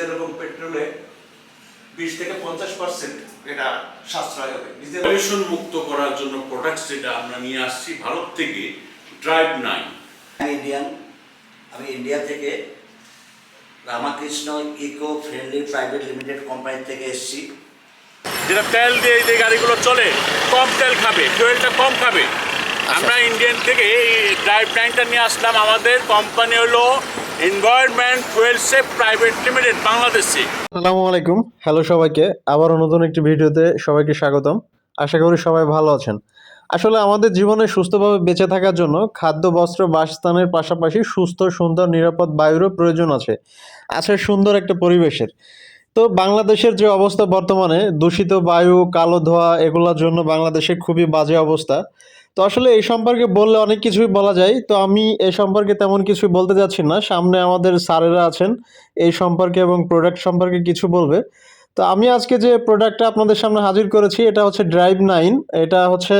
Diesel এবং পেট্রোলে বিশ থেকে পঞ্চাশ পার্সেন্ট এটা সাশ্রয় হবে। ডিজেল পলিউশন মুক্ত করার জন্য প্রোডাক্টস যেটা আমরা নিয়ে আসছি ভারত থেকে ড্রাইভ নাইন আমি ইন্ডিয়ান আমি ইন্ডিয়া থেকে Ramakrishna eco friendly private limited company থেকে এসেছি। যেটা তেল দিয়ে যে গাড়িগুলো চলে কম তেল খাবে ফুয়েলটা কম খাবে। আমরা ইন্ডিয়ান থেকে এই ড্রাইভ নাইনটা নিয়ে আসলাম আমাদের কোম্পানি হলো environment fuel safe private limited বাংলাদেশে। আসসালামু আলাইকুম। হ্যালো সবাইকে। আবারও নতুন একটি ভিডিওতে সবাইকে স্বাগতম। আশা করি সবাই ভালো আছেন। আসলে আমাদের জীবনে সুস্থভাবে বেঁচে থাকার জন্য খাদ্য বস্ত্র বাসস্থানের পাশাপাশি সুস্থ সুন্দর নিরাপদ বায়ুরও প্রয়োজন আছে। আছে সুন্দর একটা পরিবেশের। তো বাংলাদেশের যে অবস্থা বর্তমানে দূষিত বায়ু কালো ধোঁয়া এগুলোর জন্য বাংলাদেশে খুবই বাজে অবস্থা। তো আসলে এই সম্পর্কে বললে অনেক কিছুই বলা যায়। তো আমি এই সম্পর্কে তেমন কিছু বলতে যাচ্ছি না। সামনে আমাদের স্যারেরা আছেন, এই সম্পর্কে এবং প্রোডাক্ট সম্পর্কে কিছু বলবে। তো আমি আজকে যে প্রোডাক্টটা আপনাদের সামনে হাজির করেছি, এটা হচ্ছে ড্রাইভ নাইন এটা হচ্ছে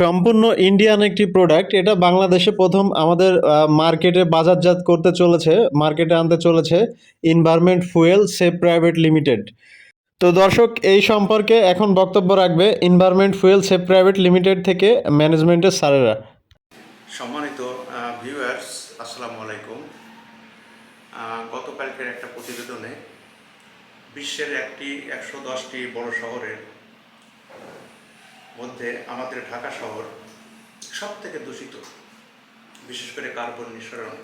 সম্পূর্ণ ইন্ডিয়ান একটি প্রোডাক্ট এটা বাংলাদেশে প্রথম আমাদের মার্কেটে বাজারজাত করতে চলেছে মার্কেটে আনতে চলেছে environment fuel safe private limited তো দর্শক, এই সম্পর্কে এখন বক্তব্য রাখবে environment fuel safe private limited থেকে ম্যানেজমেন্টের স্যারেরা। সম্মানিত ভিউয়ার্স আসসালামু আলাইকুম। গতকালকের একটা প্রতিবেদনে বিশ্বের একটি একশো দশটি বড় শহরের মধ্যে আমাদের ঢাকা শহর সব থেকে দূষিত, বিশেষ করে কার্বন নিঃসরণ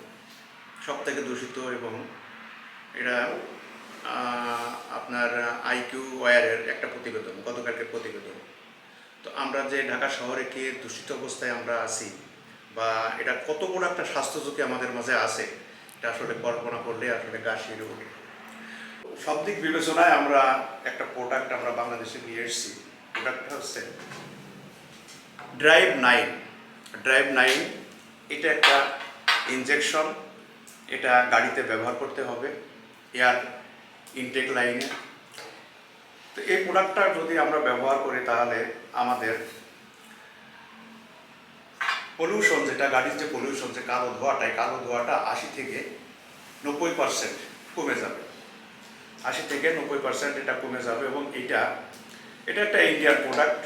সব থেকে দূষিত এবং এটা আপনার আইকিউ ওয়ারের একটা প্রতিবেদন, গতকালকের প্রতিবেদন। তো আমরা যে ঢাকা শহরে কি দূষিত অবস্থায় আমরা আছি বা এটা কত বড় একটা স্বাস্থ্য ঝুঁকি আমাদের মাঝে আছে, এটা আসলে কল্পনা করলে আসলে গা শিরে সব দিক বিবেচনায় আমরা একটা প্রোডাক্ট আমরা বাংলাদেশে নিয়ে এসেছি প্রোডাক্টটা হচ্ছে ড্রাইভ নাইন ড্রাইভ নাইন এটা একটা ইনজেকশন এটা গাড়িতে ব্যবহার করতে হবে, এয়ার ইনটেক লাইনে তো এই প্রোডাক্টটা যদি আমরা ব্যবহার করি তাহলে আমাদের পলিউশন যেটা, গাড়ির যে পলিউশন যে কালো ধোঁয়াটা, এই কালো ধোয়াটা আশি থেকে নব্বই পার্সেন্ট কমে যাবে। আশি থেকে নব্বই পার্সেন্ট এটা কমে যাবে এবং এটা এটা একটা ইন্ডিয়ান প্রোডাক্ট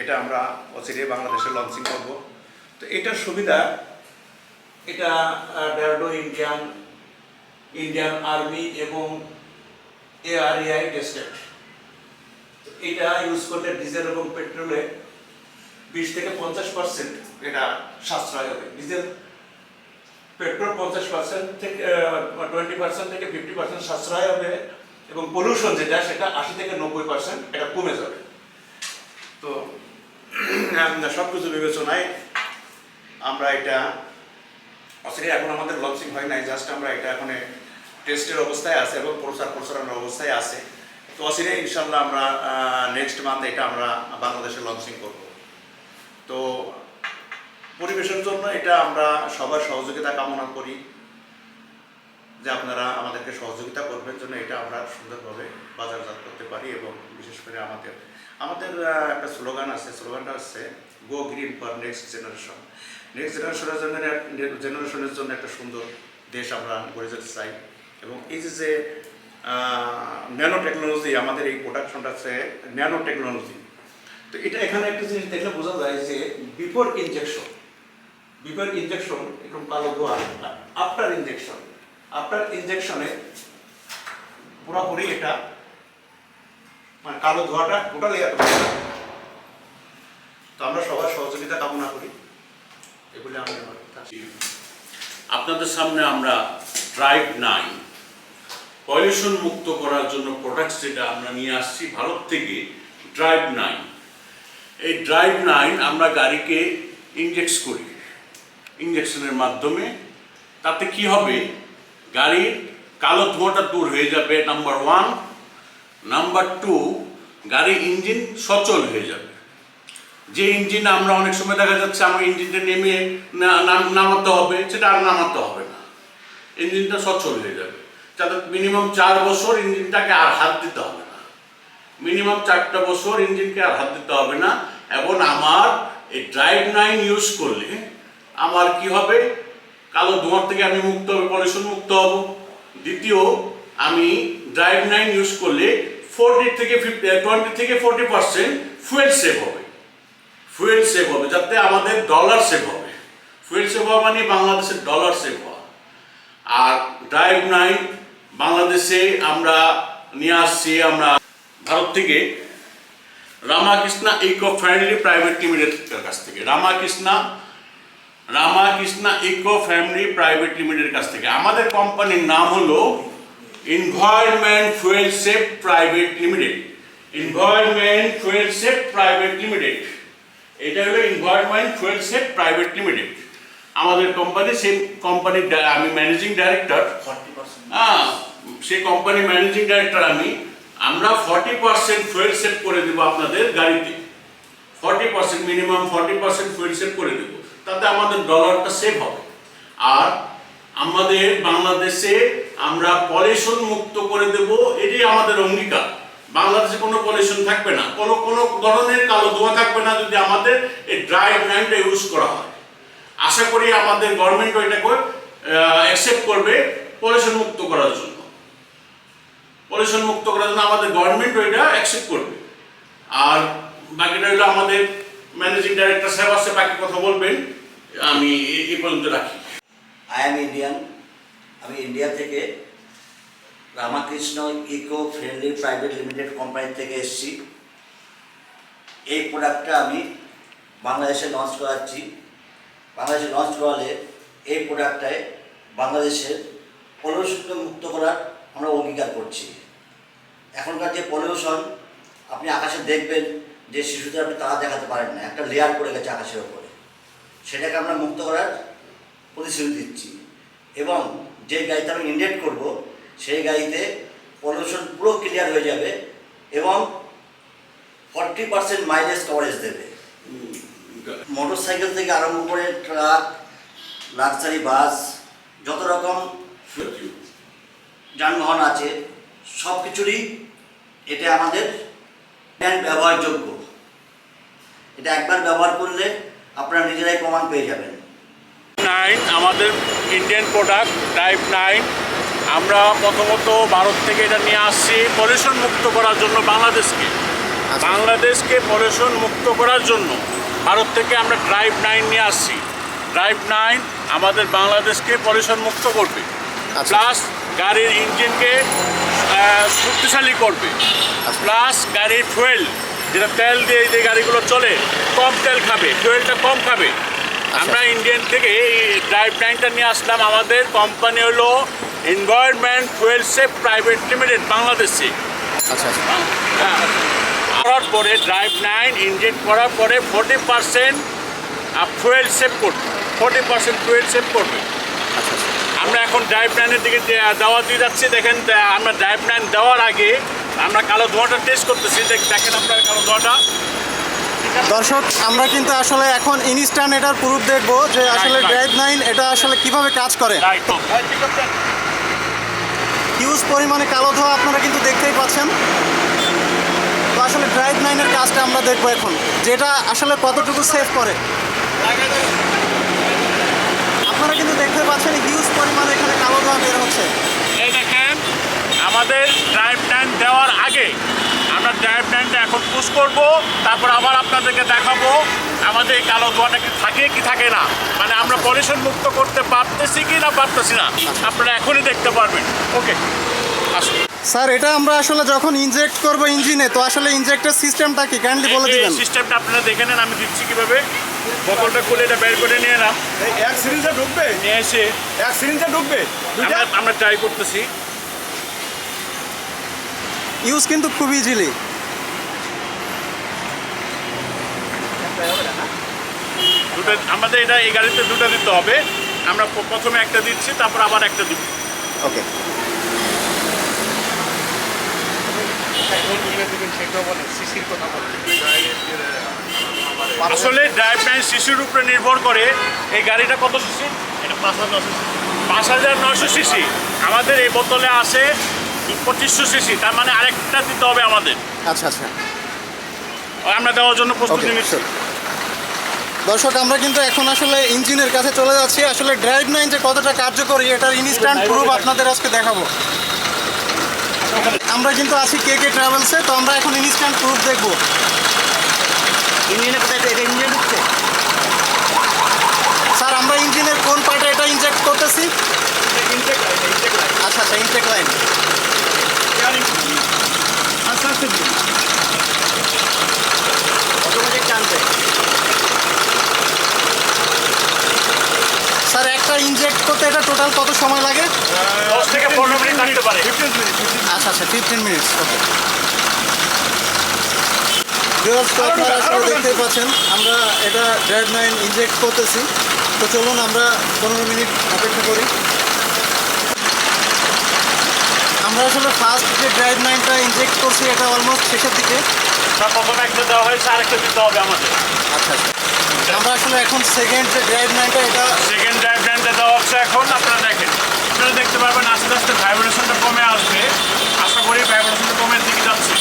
এটা আমরা অচিরে বাংলাদেশে লঞ্চিং করব। তো এটার সুবিধা, এটা ডেরডো ইন্ডিয়ান ইন্ডিয়ান আর্মি এবং এআরএআই টেস্টেড এটা ইউজ করলে ডিজেল এবং পেট্রোলে বিশ থেকে পঞ্চাশ পার্সেন্ট এটা সাশ্রয় হবে। ডিজেল পেট্রোল পঞ্চাশ পার্সেন্ট থেকে টোয়েন্টি পার্সেন্ট থেকে ফিফটি পার্সেন্ট সাশ্রয় হবে এবং পলিউশন যেটা সেটা আশি থেকে নব্বই পার্সেন্ট এটা কমে যাবে। তো সব কিছু বিবেচনায় আমরা এটা আসলে এখন আমাদের লঞ্চিং হয় নাই জাস্ট আমরা এটা এখন টেস্টের অবস্থায় আছে এবং প্রচার প্রচারণার অবস্থায় আছে। তো অসিরে ইনশাল্লাহ আমরা নেক্সট মান্থ এটা আমরা বাংলাদেশে লঞ্চিং করব। তো পরিবেশের জন্য এটা আমরা সবার সহযোগিতা কামনা করি যে আপনারা আমাদেরকে সহযোগিতা করবেন জন্য এটা আমরা সুন্দরভাবে বাজারজাত করতে পারি এবং বিশেষ করে আমাদের আমাদের একটা স্লোগান আছে, স্লোগানটা হচ্ছে go green for next generation next জেনারেশনের জন্য জেনারেশনের জন্য একটা সুন্দর দেশ আমরা গড়ে যেতে চাই। এবং এই যে ন্যানো টেকনোলজি আমাদের এই প্রোডাকশনটা হচ্ছে ন্যানো টেকনোলজি তো এটা এখানে একটা জিনিস দেখলে বোঝা যায় যে বিফোর ইনজেকশন বিফোর ইনজেকশন এরকম কালো ধোয়া আফটার ইনজেকশন আফটার ইনজেকশনে পুরোপুরি এটা মানে কালো ধোয়াটা টোটালি এত তো আমরা সবার সহযোগিতা কামনা করি। এগুলি আমি আমার আপনাদের সামনে আমরা ড্রাইভ নাইন পলিউশন মুক্ত করার জন্য প্রোডাক্টস যেটা আমরা নিয়ে আসছি ভারত থেকে ড্রাইভ নাইন এই ড্রাইভ নাইন আমরা গাড়িকে ইনজেক্স করি। ইঞ্জেকশনের মাধ্যমে। তাতে কি হবে? গাড়ির কালো ধোঁয়াটা দূর হয়ে যাবে নাম্বার ওয়ান নাম্বার টু গাড়ির ইঞ্জিন সচল হয়ে যাবে। যে ইঞ্জিন আমরা অনেক সময় দেখা যাচ্ছে, আমার ইঞ্জিনটা নাম- নামাতে হবে, সেটা আর নামাতে হবে না। ইঞ্জিনটা সচল হয়ে যাবে। যাতে মিনিমাম চার বছর ইঞ্জিনটাকে আর হাত দিতে হবে না। মিনিমাম চারটা বছর ইঞ্জিনকে আর হাত দিতে হবে না। এবং আমার এই ড্রাইভ নাইন ইউজ করলে আমার কি হবে? কালো ধোঁয়ার থেকে আমি মুক্ত হবে পলিউশন মুক্ত হব। দ্বিতীয়, আমি ড্রাইভ নাইন ইউজ করলে ফোরটি থেকে ফিফটি টোয়েন্টি থেকে ফোরটি পার্সেন্ট ফুয়েল সেভ হবে। ফুয়েল সেভ হবে, যাতে আমাদের ডলার সেভ হবে। ফুয়েল সেভ হওয়া মানে বাংলাদেশের ডলার সেভ হওয়া। আর ড্রাইভ নাইন বাংলাদেশে আমরা নিয়ে আসছি আমরা ভারত থেকে রামাকৃষ্ণা ইকো ফ্রেন্ডলি প্রাইভেট লিমিটেডের কাছ থেকে। Ramakrishna Ramakrishna eco family private লিমিটেডের কাছ থেকে। আমাদের কোম্পানির নাম হলো environment fuel safe private limited. Environment fuel safe private limited. এটা হলো environment fuel safe private limited. আমাদের কোম্পানি সেই কোম্পানির আমি ম্যানেজিং ডাইরেক্টর। Forty percent. হ্যাঁ। সেই কোম্পানি ম্যানেজিং ডাইরেক্টর আমি, আমরা ফর্টি পার্সেন্ট ফুয়েল সেভ করে দেবো আপনাদের গাড়িতে। Forty percent minimum forty percent fuel save করে দেবো। তাতে আমাদের ডলারটা সেভ হবে। আর আমাদের বাংলাদেশে আমরা পলিউশন মুক্ত করে দেব, এটাই আমাদের অঙ্গীকার। বাংলাদেশে কোনো পলিউশন থাকবে না। কোনো কোনো ধরনের কালো ধোঁয়া থাকবে না যদি আমাদের এই ড্রাই নাইনটা ইউজ করা হয়। আশা করি আমাদের গভর্নমেন্ট এটাকে অ্যাকসেপ্ট করবে পলিউশন মুক্ত করার জন্য। পলিউশন মুক্ত করার জন্য আমাদের গভর্নমেন্ট ওইটা অ্যাকসেপ্ট করবে। আর বাকিটা হলো আমাদের ম্যানেজিং ডাইরেক্টর সাহেব আছে, বাকি কথা বলবেন। আমি এই পর্যন্ত রাখি। আই এম ইন্ডিয়ান আমি ইন্ডিয়া থেকে Ramakrishna eco friendly private limited company থেকে এসেছি। এই প্রোডাক্টটা আমি বাংলাদেশে লঞ্চ করাচ্ছি। বাংলাদেশে লঞ্চ করালে এই প্রোডাক্টটায় বাংলাদেশের পলিউশনকে মুক্ত করার আমরা অঙ্গীকার করছি। এখনকার যে পলিউশন আপনি আকাশে দেখবেন যে শিশুদের আপনি তারা দেখাতে পারেন না। একটা লেয়ার পড়ে গেছে আকাশের ওপরে সেটাকে আমরা মুক্ত করার প্রতিশ্রুতি দিচ্ছি। এবং যে গাড়িতে আমি ইন্ডেক্ট করব, সেই গাড়িতে পলিউশন পুরো ক্লিয়ার হয়ে যাবে এবং ফর্টি পার্সেন্ট মাইলেজ কভারেজ দেবে। মোটর সাইকেল থেকে আরম্ভ করে ট্রাক লাক্সারি বাস যত রকম যানবাহন আছে সব কিছুরই এটা আমাদের ব্যবহারযোগ্য। এটা একবার ব্যবহার করলে আপনারা নিজেরাই প্রমাণ পেয়ে যাবেন। নাইন আমাদের ইন্ডিয়ান প্রোডাক্ট ড্রাইভ নাইন আমরা প্রথমত ভারত থেকে এটা নিয়ে আসছি পলিউশন মুক্ত করার জন্য বাংলাদেশকে। বাংলাদেশকে পলিউশন মুক্ত করার জন্য ভারত থেকে আমরা ড্রাইভ নাইন নিয়ে আসছি। ড্রাইভ নাইন আমাদের বাংলাদেশকে পলিউশন মুক্ত করবে। প্লাস গাড়ির ইঞ্জিনকে শক্তিশালী করবে। প্লাস গাড়ির ফুয়েল যেটা তেল দিয়ে যে গাড়িগুলো চলে কম তেল খাবে ফুয়েলটা কম খাবে। আমরা ইন্ডিয়ান থেকে এই ড্রাইভ নাইনটা নিয়ে আসলাম আমাদের কোম্পানি হলো environment fuel safe private limited বাংলাদেশে। আচ্ছা আচ্ছা। হ্যাঁ। করার পরে ড্রাইভ নাইন ইঞ্জিন করার পরে ফোর্টি পার্সেন্ট ফুয়েল সেভ করবে। ফোর্টি পার্সেন্ট ফুয়েল সেভ করবে। আচ্ছা আচ্ছা। আমরা এখন ড্রাইভ নাইনের দিকে দেওয়া দিয়ে যাচ্ছি দেখেন আমরা ড্রাইভ নাইন দেওয়ার আগে আমরা কালো ধোঁয়াটা টেস্ট করতেছি। দেখ- দেখেন আপনার কালো ধোঁয়াটা। দর্শক আমরা কিন্তু আসলে এখন ইনস্ট্যান্ট এটার প্রুফ দেখব যে আসলে. ড্রাইভ নাইন এটা আসলে কীভাবে কাজ করে। হিউজ পরিমাণে কালো ধোয়া আপনারা কিন্তু দেখতেই পাচ্ছেন। তো আসলে ড্রাইভ নাইনের কাজটা আমরা দেখব এখন যেটা আসলে কতটুকু সেভ করে। আপনারা কিন্তু দেখতে পাচ্ছেন হিউজ পরিমাণে এখানে কালো ধোয়া বের হচ্ছে। এই দেখেন আমাদের ড্রাইভ নাইন দেওয়ার আগে আমরা ড্রাইভ নাইনটা এখন পুশ করব তারপর আবার আপনাদেরকে দেখাবো আমাদের এই কালো ধোঁয়াটা কি থাকে কি থাকে না। মানে আমরা পলিউশন মুক্ত করতে পারতেছি কি না পারতেছি না আপনারা এখনই দেখতে পারবেন। ওকে আসুন। স্যার এটা আমরা আসলে যখন ইনজেক্ট করব ইঞ্জিনে তো আসলে ইনজেক্টের সিস্টেমটা কি? কাইন্ডলি বলে দিবেন। সিস্টেমটা আপনারা দেখে নেন আমি দিচ্ছি কীভাবে। বোতলটা খুলে এটা বের করে নিয়ে এলাম এই এক সিরিঞ্জে ঢুকবে? নিয়ে এসে এক সিরিঞ্জে ঢুকবে? দুইটা? আমরা- আমরা ট্রাই করতেছি। ইউজ কিন্তু খুব ইজিলি দুটো আমাদের এটা এই গাড়িতে দুটো দিতে হবে। আমরা প- প্রথমে একটা দিচ্ছি তারপর আবার একটা দিব। ওকে আসলে ড্রাইভ শিশুর উপরে নির্ভর করে এই গাড়িটা কত সিসি? এটা পাঁচ হাজার নশো সিসি। আমাদের এই বোতলে আছে পঁচিশশো সিসি তার মানে আরেকটা দিতে হবে আমাদের। আচ্ছা আচ্ছা। আমরা দেওয়ার জন্য প্রস্তুতি নিচ্ছি। দর্শক আমরা কিন্তু এখন আসলে ইঞ্জিনের কাছে চলে যাচ্ছি। আসলে ড্রাইভ নাইন যে কতটা কার্যকরী এটার ইনস্ট্যান্ট প্রুফ আপনাদের আজকে দেখাবো। আমরা কিন্তু আছি কে কে ট্রাভেলসে তো আমরা এখন ইনস্ট্যান্ট প্রুফ দেখব। ইঞ্জিনে কোথায় এটা ইঞ্জিনে ঢুকছে? স্যার আমরা ইঞ্জিনের কোন পার্টে এটা ইনজেক্ট করতেছি? আচ্ছা আচ্ছা ইনটেক লাইন। অটোমেটিক টানবে। স্যার একটা ইনজেক্ট করতে এটা টোটাল কত সময় লাগে? দশ থেকে পনেরো মিনিট লাগতে পারে। মিনিট আচ্ছা আচ্ছা ফিফটিন মিনিটস ওকে ভিউয়ার্স তো আপনারা আসলে দেখতেই পাচ্ছেন। আমরা এটা ড্রাইভ নাইন ইনজেক্ট করতেছি। তো চলুন আমরা পনেরো মিনিট অপেক্ষা করি। আমরা আসলে ফার্স্ট যে ড্রাইভ নাইনটা ইনজেক্ট করছি এটা অলমোস্ট শেষের দিকে। প্রথমে একটা দেওয়া হয়েছে আরেকটা দিতে হবে আমাদের। আচ্ছা আচ্ছা। আমরা আসলে এখন সেকেন্ড যে ড্রাইভ নাইনটা এটা সেকেন্ড ড্রাইভ লাইনটা দেওয়া হচ্ছে এখন আপনারা দেখেন আপনারা দেখতে পারবেন আস্তে আস্তে ভাইব্রেশনটা কমে আসবে আশা করি ভাইব্রেশনটা কমের দিকে যাচ্ছে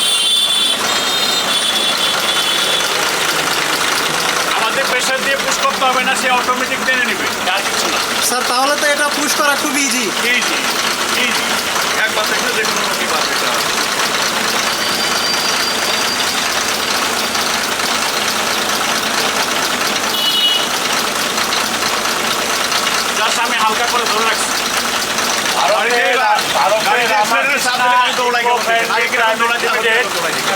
আমাদের প্রেশার দিয়ে পুশ করতে হবে না সে অটোমেটিক টেনে নেবে আর কিছু না। স্যার তাহলে তো এটা পুশ করা খুব ইজি ইজি ইজি একবার দেখলে দেখুন কি পাচ্ছে জাস্ট আমি হালকা করে ধরে রাখছি।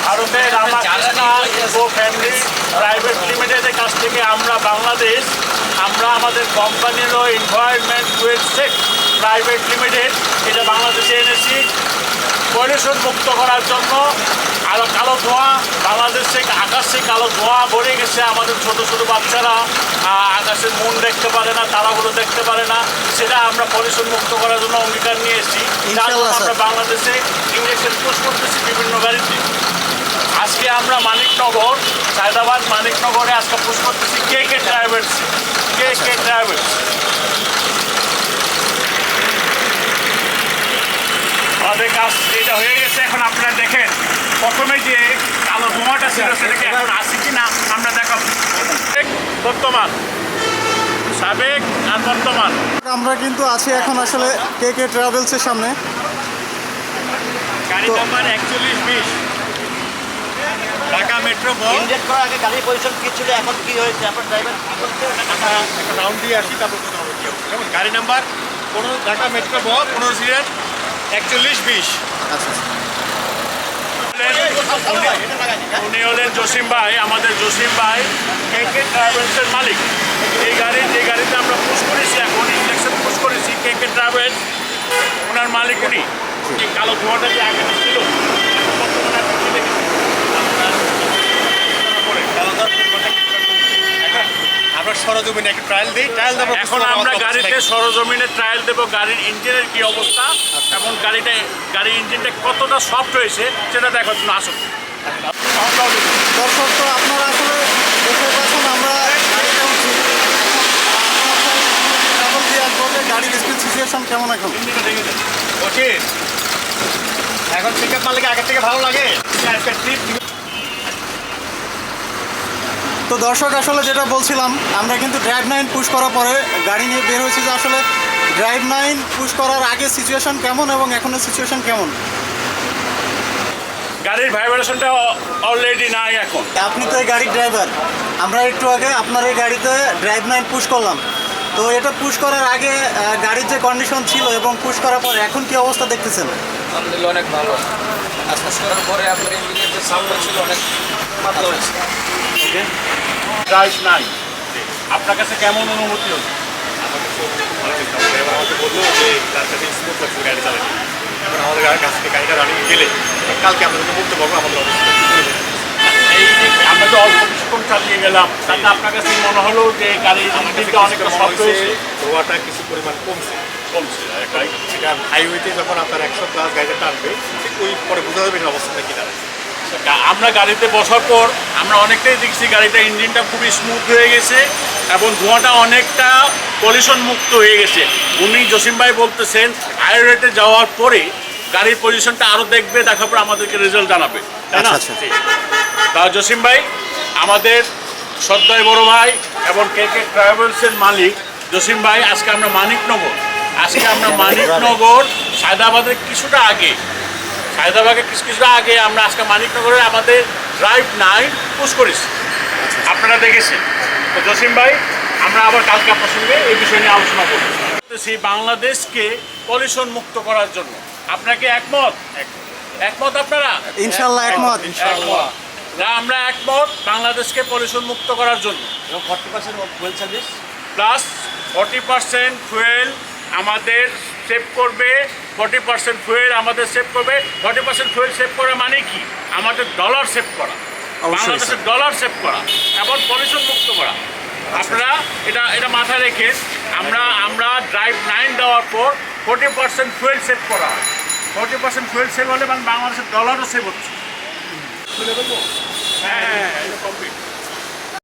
ভারতের রামাকৃষ্ণ ইকো ফ্যামিলি প্রাইভেট লিমিটেডের কাছ থেকে আমরা বাংলাদেশ আমরা আমাদের কোম্পানির এনভায়রনমেন্ট ওয়েলসেক প্রাইভেট লিমিটেড এটা বাংলাদেশে এনেছি। পলিউশন মুক্ত করার জন্য আরও কালো ধোঁয়া বাংলাদেশ থেকে আকাশে কালো ধোঁয়া ভরে গেছে আমাদের ছোট ছোট বাচ্চারা। আকাশের মুন দেখতে পারে না তারাগুলো দেখতে পারে না। সেটা আমরা পলিউশন মুক্ত করার জন্য অঙ্গীকার নিয়ে এসেছি আমরা বাংলাদেশে ইঞ্জেকশন পোস্ট করতেছি বিভিন্ন গাড়িতে আজকে আমরা মানিকনগর সায়দাবাদ মানিকনগরে আজকে পুশ করতেছি কে কে ট্রাভেলস কে কে ট্রাভেলস আমাদের কাজ এটা হয়ে গেছে এখন আপনারা দেখেন। প্রথমে যে কালো ধোঁয়াটা ছিল সেটাকে এখন আসি কি না আমরা দেখাবো। বর্তমান। সাবেক আর বর্তমান। আমরা কিন্তু আছি এখন আসলে কে কে ট্রাভেলসের সামনে। গাড়ি নাম্বার একচল্লিশ বিশ। ঢাকা মেট্রো বল। ইঞ্জেক্ট করার আগে গাড়ির পজিশন কি ছিল? এখন কি হয়েছে? আপনার ড্রাইভার কি করছে? একটা রাউন্ড দিয়ে আসি তারপর কথা হবে যেমন গাড়ি নাম্বার পনেরো ঢাকা মেট্রো ব পনেরো সিরিয়াল একচল্লিশ বিশ। আচ্ছা উনি হলেন জসিম ভাই আমাদের জসিম ভাই কে কে ট্রাভেলসের মালিক। এই গাড়ি যে গাড়িতে আমরা পুশ করেছি এখন ইঞ্জেকশন পুশ করেছি কে কে ট্রাভেলস ওনার মালিক উনি। কালো ধোঁয়াটা যে আগে ছিল এখন বর্তমানে আপনি কি দেখেছেন? আমরা সরজমিনে একটা ট্রায়াল দিই। ট্রায়াল দেবো এখন আমরা গাড়িতে সরজমিনে ট্রায়াল দেবো গাড়ির ইঞ্জিনের কি অবস্থা এবং গাড়িটা গাড়ির ইঞ্জিনটা কতটা সফট হয়েছে সেটা দেখার জন্য আসুন দর্শক তো আপনারা আসলে দেখতে পাচ্ছেন আমরা গাড়ির স্পিড সিচুয়েশন কেমন এখন? ওকে। এখন পিক আপ মালিক আগের থেকে ভালো লাগে। আজকে ট্রিপ তো দর্শক আসলে যেটা বলছিলাম আমরা কিন্তু ড্রাইভ নাইন পুশ করার পরে গাড়ি নিয়ে বের হয়েছি যে আসলে ড্রাইভ নাইন পুশ করার আগে সিচুয়েশন কেমন এবং এখনের সিচুয়েশন কেমন? গাড়ির ভাইব্রেশনটা অলরেডি নাই এখন। আপনি তো এই গাড়ির ড্রাইভার আমরা একটু আগে আপনার এই গাড়িতে ড্রাইভ নাইন পুশ করলাম। তো এটা পুশ করার আগে গাড়ির যে কন্ডিশন ছিল এবং পুশ করার পরে এখন কি অবস্থা দেখতেছেন? আলহামদুলিল্লাহ অনেক ভালো। আজকাজ করার পরে আপনার ইঞ্জিনের যে সাউন্ডটা ছিল অনেক ভালো হয়েছে। ড্রাইভ নাই। আপনার কাছে কেমন অনুভূতি এবার আমাকে বলল যে তার কাছে স্মুথ হচ্ছে গাড়ি চালাতে। এবার আমাদের কাছ থেকে গাড়িটা রানিং গেলে কালকে বলতে পারব আমাদের অবস্থা এই যে আমরা অল্প কিছুক্ষণ চালিয়ে গেলাম তাতে আপনার কাছে মনে হলো যে গাড়ির ইঞ্জিনটা অনেকটা শব্দ হয়েছে হয়েছে? ধোয়াটা কিছু পরিমাণ কমছে। কমছে এটা হাইওয়েতে যখন আপনার একশো প্লাস গাড়িটা টানবে ঠিক ওই পরে বোঝা যাবে অবস্থাটা কি দাঁড়ায় গা- আমরা গাড়িতে বসার পর আমরা অনেকটাই দেখছি গাড়িটা ইঞ্জিনটা খুবই স্মুথ হয়ে গেছে এবং ধোঁয়াটা অনেকটা পলিউশন মুক্ত হয়ে গেছে। উনি জসিম ভাই বলতেছেন হায়ার রেটে যাওয়ার পরে গাড়ির পজিশনটা আরও দেখবে দেখার পর আমাদেরকে রেজাল্ট জানাবে। তাই না? আচ্ছা, আচ্ছা। তা জসিম ভাই আমাদের শ্রদ্ধায় বড় ভাই এবং কে কে ট্রাভেলসের মালিক জসিম ভাই আজকে আমরা মানিকনগর। আজকে আমরা মানিকনগর সায়দাবাদের কিছুটা আগে হায়দ্রাবাদে কিছু কিছু আগে আমরা আজকে মানিকনগরে আমাদের ড্রাইভ নাইন পুশ করেছি। আপনারা দেখেছেন। তো জসিম ভাই আমরা আবার কালকে আপনার সঙ্গে এই বিষয় নিয়ে আলোচনা করব। সেই বাংলাদেশকে পলিউশন মুক্ত করার জন্য। আপনাকে একমত? একমত। আপনারা? ইনশাল্লাহ একমত। না, আমরা একমত বাংলাদেশকে পলিউশন মুক্ত করার জন্য। Forty percent oil service plus forty percent fuel আমাদের সেভ করবে ফর্টি পার্সেন্ট ফুয়েল আমাদের সেভ করবে। ফর্টি পার্সেন্ট ফুয়েল সেভ করা মানে কি? আমাদের ডলার সেভ করা। বাংলাদেশের ডলার সেভ করা। এবং পলিউশন মুক্ত করা। আপনারা এটা এটা মাথায় রেখে আমরা আমরা ড্রাইভ নাইন দেওয়ার পর ফর্টি পার্সেন্ট ফুয়েল সেভ করা হয়। ফর্টি পার্সেন্ট ফুয়েল সেভ হলে মানে বাংলাদেশের ডলারও সেভ হচ্ছে। হ্যাঁ হ্যাঁ কমপ্লিট